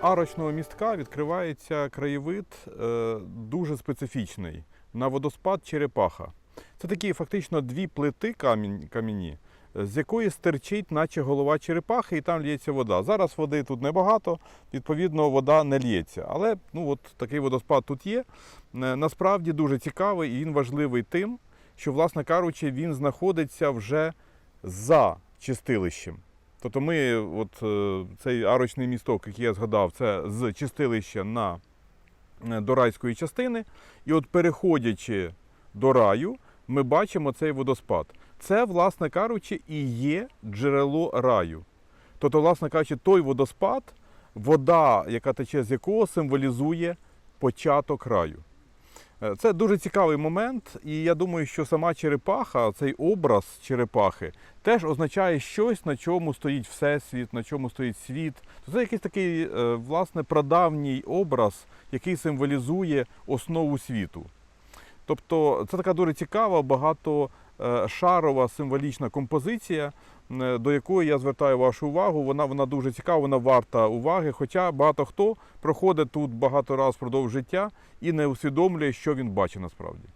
арочного містка відкривається краєвид е, дуже специфічний на водоспад Черепаха. Це такі фактично дві плити кам'яні, з якої стирчить, наче голова черепахи, і там лється вода. Зараз води тут небагато, відповідно, вода не лється. Але ну, от такий водоспад тут є. Е, Насправді дуже цікавий і він важливий тим, що, власне кажучи, він знаходиться вже за чистилищем. Тобто ми, от е, цей арочний місток, який я згадав, це з чистилища на е, до райської частини. І от переходячи до раю, ми бачимо цей водоспад. Це, власне кажучи, і є джерело раю. Тобто, власне кажучи, той водоспад, вода, яка тече з якого символізує початок раю. Е, Це дуже цікавий момент, і я думаю, що сама черепаха, цей образ черепахи, теж означає щось, на чому стоїть всесвіт, на чому стоїть світ. Це якийсь такий, е, власне, прадавній образ, який символізує основу світу. Тобто це така дуже цікава, багатошарова символічна композиція, е, до якої я звертаю вашу увагу. Вона, вона дуже цікава, вона варта уваги. Хоча багато хто проходить тут багато разів впродовж життя і не усвідомлює, що він бачить насправді.